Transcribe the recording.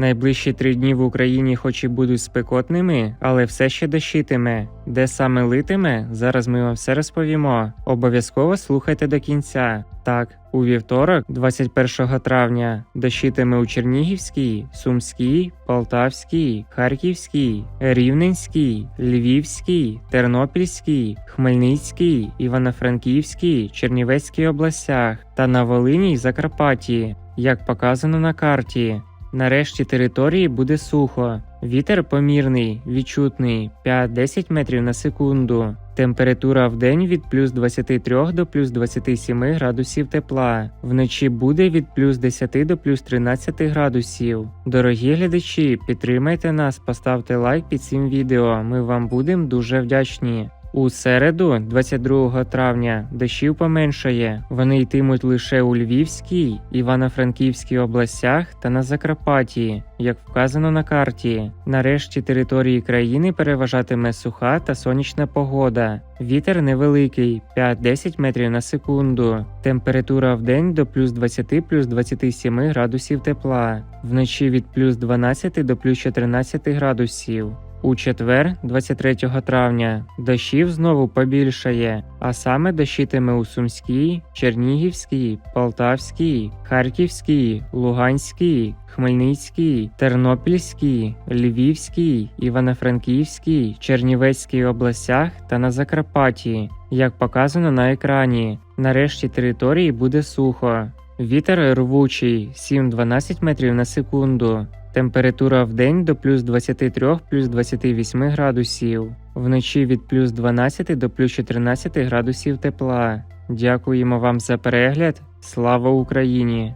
Найближчі три дні в Україні, хоч і будуть спекотними, але все ще дощитиме. Де саме литиме, зараз ми вам все розповімо. Обов'язково слухайте до кінця. Так, у вівторок, 21 травня, дощитиме у Чернігівській, Сумській, Полтавській, Харківській, Рівненській, Львівській, Тернопільській, Хмельницькій, Івано-Франківській, Чернівецькій областях та на Волині й Закарпатті, як показано на карті. Нарешті території буде сухо. Вітер помірний, відчутний 5-10 метрів на секунду. Температура в день від плюс 23 до плюс 27 градусів тепла. Вночі буде від плюс 10 до плюс 13 градусів. Дорогі глядачі, підтримайте нас, поставте лайк під цим відео. Ми вам будемо дуже вдячні. У середу, 22 травня, дощів поменшає. Вони йтимуть лише у Львівській, Івано-Франківській областях та на Закарпатті, як вказано на карті. Нарешті території країни переважатиме суха та сонячна погода. Вітер невеликий 5-10 метрів на секунду. Температура в день до плюс 20 плюс 27 градусів тепла, вночі від плюс 12 до плюс 14 градусів. У четвер, 23 травня, дощів знову побільшає, а саме дощитиме у Сумській, Чернігівській, Полтавській, Харківській, Луганській, Хмельницькій, Тернопільській, Львівській, Івано-Франківській, Чернівецькій областях та на Закарпатті, як показано на екрані. Нарешті території буде сухо. Вітер рвучий 7-12 метрів на секунду. Температура в день до плюс 23 плюс 28 градусів, вночі від плюс 12 до плюс 14 градусів тепла. Дякуємо вам за перегляд. Слава Україні!